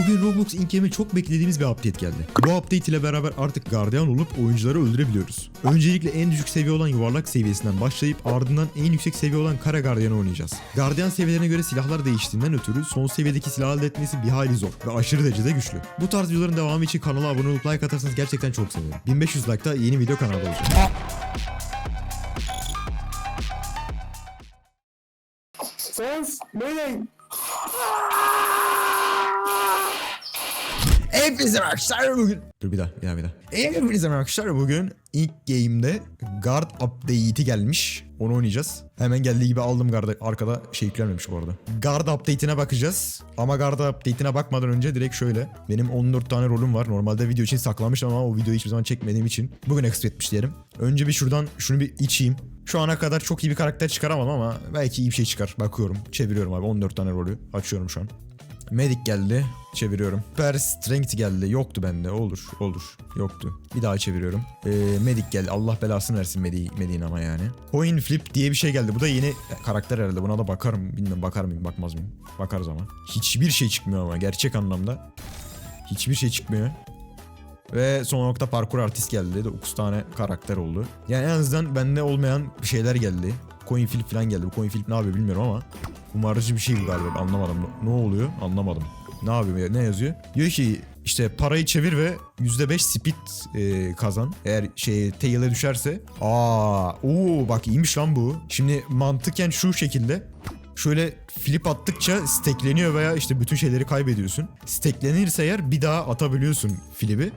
Bugün Roblox Inc.'e çok beklediğimiz bir update geldi. Bu update ile beraber artık gardiyan olup oyuncuları öldürebiliyoruz. Öncelikle en düşük seviye olan yuvarlak seviyesinden başlayıp ardından en yüksek seviye olan kara gardiyanı oynayacağız. Gardiyan seviyelerine göre silahlar değiştiğinden ötürü son seviyedeki silah elde etmesi bir hayli zor ve aşırı derecede güçlü. Bu tarz videoların devamı için kanala abone olup like atarsanız gerçekten çok sevinirim. 1500 like'da yeni video kanalda olacak. Sans, Mayday. Hepinize arkadaşlar bugün... Dur bir daha, bir daha, bir daha. Hepinize merhaba arkadaşlar bugün ilk game'de Guard Update'i gelmiş. Onu oynayacağız. Hemen geldiği gibi aldım Guard'ı. Arkada şey yüklenmemiş bu arada. Guard Update'ine bakacağız. Ama Guard Update'ine bakmadan önce direkt şöyle. Benim 14 tane rolüm var. Normalde video için saklamıştım ama o videoyu hiçbir zaman çekmediğim için bugün extra etmiş diyelim. Önce bir şuradan şunu bir içeyim. Şu ana kadar çok iyi bir karakter çıkaramadım ama belki iyi bir şey çıkar. Bakıyorum. Çeviriyorum abi. 14 tane rolü. Açıyorum şu an. Medic geldi. Çeviriyorum. Super Strength geldi. Yoktu bende. Olur. Olur. Yoktu. Bir daha çeviriyorum. Ee, Medic geldi. Allah belasını versin Medic, Medic'in ama yani. Coin Flip diye bir şey geldi. Bu da yeni karakter herhalde. Buna da bakarım. Bilmem bakar mıyım bakmaz mıyım. Bakarız ama. Hiçbir şey çıkmıyor ama. Gerçek anlamda. Hiçbir şey çıkmıyor. Ve son nokta parkur artist geldi. 9 tane karakter oldu. Yani en azından bende olmayan bir şeyler geldi. Coin flip falan geldi. Bu coin flip ne yapıyor bilmiyorum ama kumarcı bir şey bu galiba. Anlamadım. Ne oluyor? Anlamadım. Ne yapıyor? Ne yazıyor? Diyor ki işte parayı çevir ve %5 speed e, kazan. Eğer şey tail'e düşerse. Aa, oo bak iyiymiş lan bu. Şimdi mantıken şu şekilde şöyle flip attıkça stackleniyor veya işte bütün şeyleri kaybediyorsun. Stacklenirse eğer bir daha atabiliyorsun flibi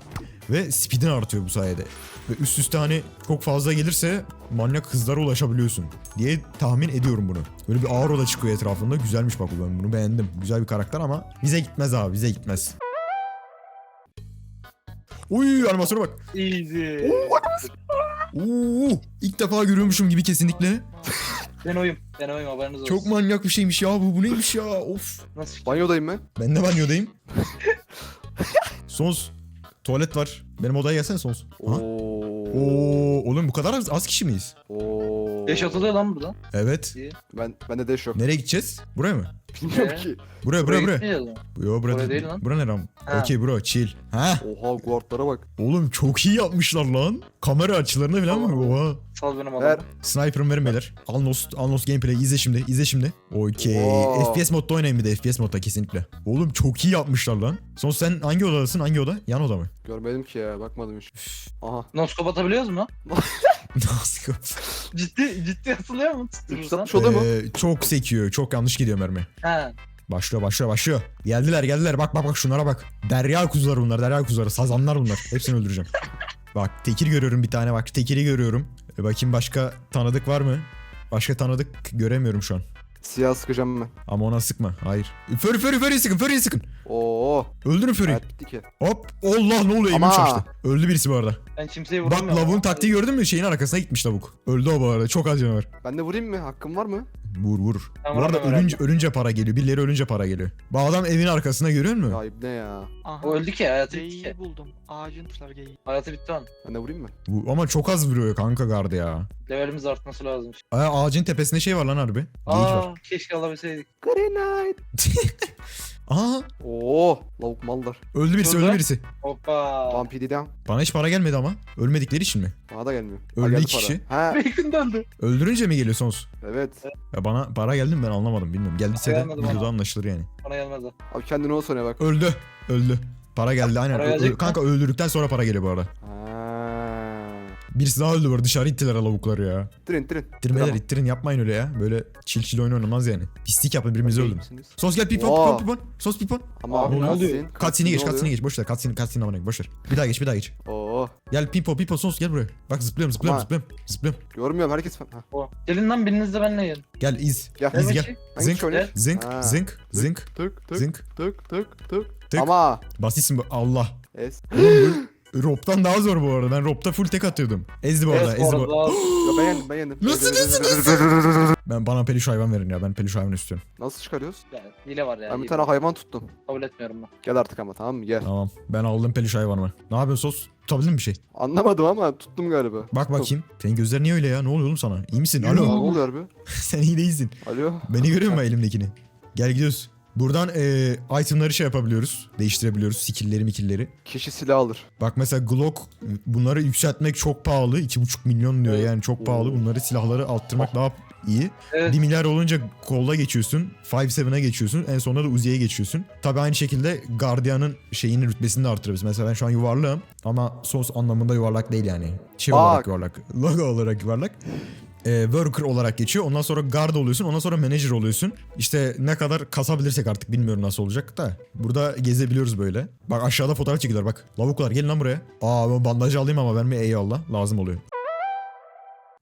ve speedin artıyor bu sayede. Ve üst üste hani çok fazla gelirse manyak hızlara ulaşabiliyorsun diye tahmin ediyorum bunu. Böyle bir aura da çıkıyor etrafında. Güzelmiş bak bu ben bunu beğendim. Güzel bir karakter ama bize gitmez abi bize gitmez. Uy animasyona bak. Easy. Oo, ilk defa görüyormuşum gibi kesinlikle. Ben oyum. Ben oyum haberiniz olsun. Çok manyak bir şeymiş ya bu. Bu neymiş ya? Of. Nasıl? Banyodayım ben. Ben de banyodayım. Sons. Tuvalet var. Benim odaya gelsene Sons. Ha? Oo. Oğlum bu kadar az, az kişi miyiz? Oo. Beş atılıyor lan buradan. Evet. İyi. Ben bende de yok. Nereye gideceğiz? Buraya mı? Bilmiyorum Ee? ki. Buraya, buraya, buraya. Yo, buraya, Oraya değil lan. Bura ne lan? Ha. Okey bro, chill. Ha? Oha guardlara bak. Oğlum çok iyi yapmışlar lan. Kamera açılarına falan bak. Oha. Sal benim Ver. adamı. Sniper'ım verin beyler. Alnos, Alnos gameplay izle şimdi, izle şimdi. Okey. FPS modda oynayın bir de FPS modda kesinlikle. Oğlum çok iyi yapmışlar lan. Son sen hangi odadasın? Hangi oda? Yan oda mı? Görmedim ki ya bakmadım hiç. Aha. Noskop atabiliyoruz mu? Nasıl? Ciddi ciddi atılıyor mu? Tutturursan. 360 o da mı? Ee, çok sekiyor. Çok yanlış gidiyor mermi. He. Başlıyor başlıyor başlıyor. Geldiler geldiler bak bak bak şunlara bak. Derya kuzuları bunlar derya kuzuları. Sazanlar bunlar. Hepsini öldüreceğim. Bak tekir görüyorum bir tane bak tekiri görüyorum. E, bakayım başka tanıdık var mı? Başka tanıdık göremiyorum şu an. Siyah sıkacağım ben. Ama ona sıkma. Hayır. Furry Furry Furry'yi sıkın Furry'yi sıkın. Oo. Öldürün Furry'yi. Hayat bitti ki. Hop. Allah ne oluyor elim Ama- çalıştı. Öldü birisi bu arada. Ben kimseyi Bak vuramıyorum. lavuğun taktiği gördün mü? Şeyin arkasına gitmiş lavuk. Öldü o bu arada. Çok az canı var. Ben de vurayım mı? Hakkım var mı? Vur vur. Ben bu arada ölünce, ölünce para geliyor. Birileri ölünce para geliyor. Bu adam evin arkasına görüyor musun? Ya ne ya? Aha. O öldü ki hayatı bitti ki. Geyiği buldum. Ağacın tuşlar geyiği. Hayatı bitti lan. Ben de vurayım mı? Bu, ama çok az vuruyor kanka gardı ya. Levelimiz artması lazım. Aa, ağacın tepesinde şey var lan harbi. Geyik var. Aa keşke alabilseydik. Green Knight. Aha Oo. Lavuk mallar. öldü birisi Öldü. öldü birisi. Hoppa. One PD down. Bana hiç para gelmedi ama. Ölmedikleri için mi? Bana da gelmiyor. Öldü geldi iki para. kişi. Ha Bacon döndü. Öldürünce mi geliyor sonsuz? evet. Ya bana para geldi mi ben anlamadım bilmiyorum. Geldiyse de Gelmedi bana. videoda anlaşılır yani. Bana gelmedi. Abi kendini o soruya bak. Öldü. Öldü. Para geldi aynen. Para Ö- gelecek ö- mi? kanka öldürdükten sonra para geliyor bu arada. Birisi daha öldü arada. Dışarı ittiler lavukları ya. İttirin ittirin. İttirmeler Tamam. ittirin yapmayın öyle ya. Böyle çil çil oyun oynanmaz yani. Pislik yapın birbirimizi öldürün. Sos gel pipon pipon pipon. Sos pipon. Ama Abi, ne oluyor? cutscene, Cutscene'i geç cutscene'i geç. Boş ver cutscene cutscene'i amına boş ver. Bir daha geç bir daha geç. Oo. Gel pipo pipo sos gel buraya. Bak zıplıyorum zıplıyorum Ama- zıplıyorum. Zıplıyorum. Görmüyorum herkes. Ha. O. Gelin lan biriniz de benimle yiyin. Gel iz. Gel. İz Ne gel. bakayım? Hangi Zınk. kişi oynuyor? Zınk. Ha. Zınk. Tık tık Zınk. tık tık tık. Tık. Ama. Basitsin bu. Allah. Es. Rop'tan daha zor bu arada. Ben Rop'ta full tek atıyordum. Ezdi bu arada. Evet, Ezdi bu arada. Ya ben yendim ben yendim. Nasıl, Ben bana peluş hayvan verin ya. Ben peluş hayvan istiyorum. Nasıl çıkarıyoruz? Ya, hile var ya. Ben bir hile. tane hayvan tuttum. Kabul etmiyorum ben. Gel artık ama tamam mı? Gel. Tamam. Ben aldım peluş hayvanımı. Ne yapıyorsun sos? Tutabildin mi bir şey? Anlamadım ama tuttum galiba. Bak bakayım. Senin gözler niye öyle ya? Ne oluyor oğlum sana? İyi misin? Alo. Ne oluyor abi? Sen iyi değilsin. Alo. Beni görüyor musun elimdekini? Gel gidiyoruz. Buradan e, itemları şey yapabiliyoruz. Değiştirebiliyoruz. Skill'leri mikilleri. Kişi silah alır. Bak mesela Glock bunları yükseltmek çok pahalı. 2,5 milyon diyor yani çok pahalı. Bunları silahları arttırmak daha iyi. Evet. Dimiler olunca kolda geçiyorsun. 5-7'e geçiyorsun. En sonunda da Uzi'ye geçiyorsun. Tabi aynı şekilde Guardian'ın şeyinin rütbesini de arttırabiliriz. Mesela ben şu an yuvarlağım ama sos anlamında yuvarlak değil yani. Şey Bak. olarak yuvarlak. Logo olarak yuvarlak. Ee, worker olarak geçiyor. Ondan sonra guard oluyorsun. Ondan sonra manager oluyorsun. İşte ne kadar kasabilirsek artık bilmiyorum nasıl olacak da. Burada gezebiliyoruz böyle. Bak aşağıda fotoğraf çekiyorlar bak. Lavuklar gelin lan buraya. Aa ben bandajı alayım ama ben mi eyvallah. Lazım oluyor.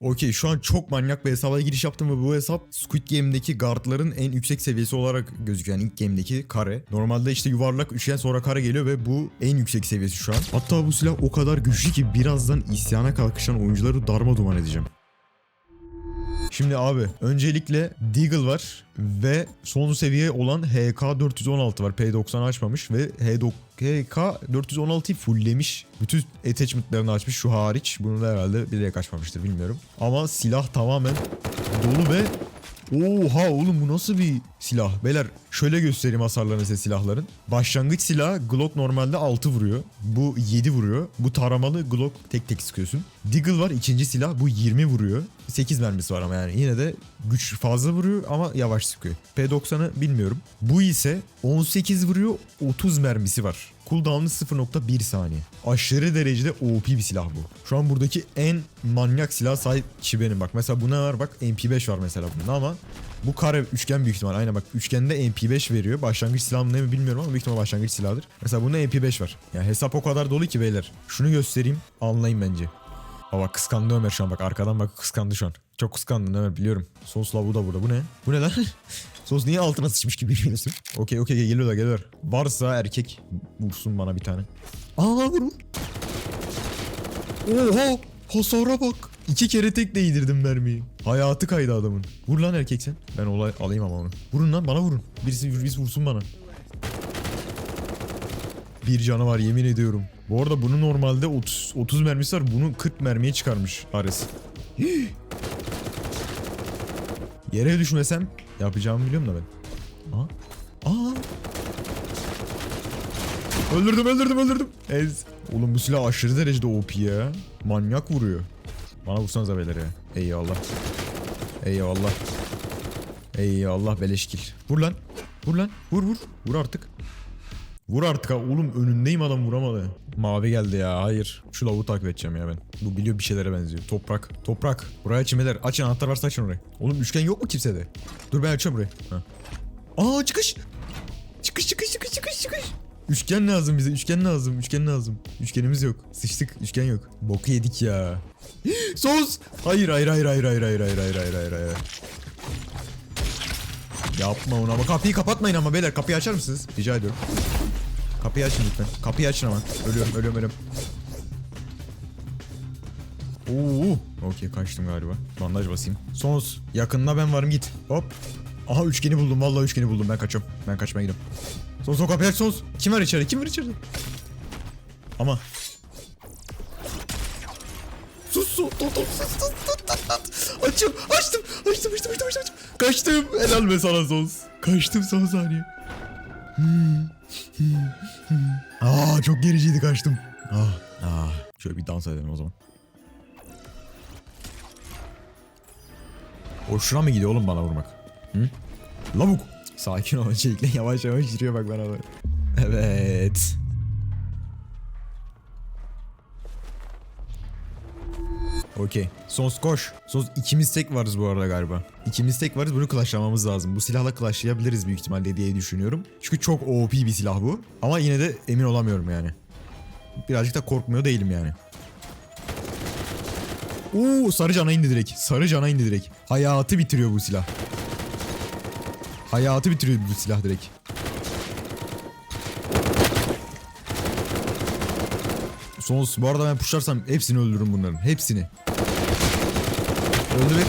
Okey şu an çok manyak bir hesaba giriş yaptım ve bu hesap Squid Game'deki guardların en yüksek seviyesi olarak gözüküyor. Yani ilk game'deki kare. Normalde işte yuvarlak üçgen sonra kare geliyor ve bu en yüksek seviyesi şu an. Hatta bu silah o kadar güçlü ki birazdan isyana kalkışan oyuncuları darma duman edeceğim. Şimdi abi öncelikle Deagle var ve son seviye olan HK416 var. P90 açmamış ve HK416'yı fulllemiş. Bütün attachment'larını açmış şu hariç. Bunu da herhalde bilerek açmamıştır bilmiyorum. Ama silah tamamen dolu ve Oha oğlum bu nasıl bir silah? Beyler şöyle göstereyim hasarlarını size silahların. Başlangıç silahı Glock normalde 6 vuruyor. Bu 7 vuruyor. Bu taramalı Glock tek tek sıkıyorsun. Deagle var ikinci silah bu 20 vuruyor. 8 mermisi var ama yani yine de güç fazla vuruyor ama yavaş sıkıyor. P90'ı bilmiyorum. Bu ise 18 vuruyor 30 mermisi var. Cooldown'ı 0.1 saniye. Aşırı derecede OP bir silah bu. Şu an buradaki en manyak silah sahip kişi benim. Bak mesela buna var bak MP5 var mesela bunda ama bu kare üçgen büyük ihtimal. Aynen bak üçgende MP5 veriyor. Başlangıç silahım ne mi bilmiyorum ama büyük ihtimal başlangıç silahıdır. Mesela bunda MP5 var. Yani hesap o kadar dolu ki beyler. Şunu göstereyim anlayın bence. Aa bak kıskandı Ömer şu an bak arkadan bak kıskandı şu an. Çok kıskandın Ömer biliyorum. Sos lavuğu da burada. Bu ne? Bu ne lan? Sos niye altına sıçmış gibi biliyorsun? Okey okey geliyorlar geliyorlar. Varsa erkek vursun bana bir tane. Aa vur vur. Oha hasara bak. İki kere tek değdirdim mermiyi. Hayatı kaydı adamın. Vur lan erkek sen. Ben olay alayım ama onu. Vurun lan bana vurun. Birisi birisi vursun bana. Bir canı var yemin ediyorum. Bu arada bunu normalde 30, 30 mermisi var. Bunu 40 mermiye çıkarmış Ares. Yere düşmesem yapacağımı biliyorum da ben. Aa. Aa. Öldürdüm öldürdüm öldürdüm. Ez. Oğlum bu silah aşırı derecede OP ya. Manyak vuruyor. Bana vursanıza beyler ya. Eyvallah. Eyvallah. Eyvallah beleşkil. Vur lan. Vur lan. Vur vur. Vur artık. Vur artık ha. Oğlum önündeyim adam vuramadı. Mavi geldi ya. Hayır. Şu lavuğu takip edeceğim ya ben. Bu biliyor bir şeylere benziyor. Toprak. Toprak. Buraya çimeler. Açın anahtar varsa açın orayı. Oğlum üçgen yok mu kimsede? Dur ben açıyorum burayı. Ha. Aa çıkış. Çıkış çıkış çıkış çıkış çıkış. Üçgen lazım bize. Üçgen lazım. Üçgen lazım. Üçgenimiz yok. Sıçtık. Üçgen yok. Boku yedik ya. Sos. Hayır hayır hayır hayır hayır hayır hayır hayır hayır hayır hayır. Yapma onu ama kapıyı kapatmayın ama beyler kapıyı açar mısınız? Rica ediyorum. Kapıyı açın lütfen. Kapıyı açın ama. Ölüyorum ölüyorum ölüyorum. Oo. Okey kaçtım galiba. Bandaj basayım. Sons. Yakında ben varım git. Hop. Aha üçgeni buldum. Vallahi üçgeni buldum. Ben kaçıyorum. Ben kaçmaya gidiyorum. Sons o kapıyı aç Sons. Kim var içeride? Kim var içeride? Ama. Sus sus. Tut tut sus sus. Açım. Açtım. Açtım açtım açtım açtım. Kaçtım. Helal be sana Sons. Kaçtım son saniye. Aa çok gericiydi kaçtım. Ah, ah. Şöyle bir dans edelim o zaman. Hoşuna mı gidiyor oğlum bana vurmak? Hı? Lavuk. Sakin ol öncelikle yavaş yavaş yürüyor bak bana doğru. Evet. Okey. Sos koş. Sos ikimiz tek varız bu arada galiba. İkimiz tek varız bunu clashlamamız lazım. Bu silahla clashlayabiliriz büyük ihtimalle diye düşünüyorum. Çünkü çok OP bir silah bu. Ama yine de emin olamıyorum yani. Birazcık da korkmuyor değilim yani. Oo sarı cana indi direkt. Sarı cana indi direkt. Hayatı bitiriyor bu silah. Hayatı bitiriyor bu silah direkt. Sons bu arada ben pushlarsam hepsini öldürürüm bunların. Hepsini. Öldü bir.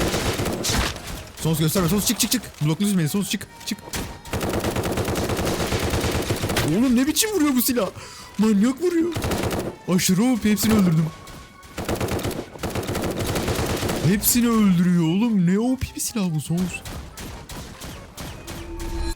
Sons gösterme. Sons çık çık çık. Blokluyorsun beni. Sons çık. Çık. Oğlum ne biçim vuruyor bu silah? Manyak vuruyor. Aşırı OP. Hepsini öldürdüm. Hepsini öldürüyor oğlum. Ne OP bir silah bu Sons.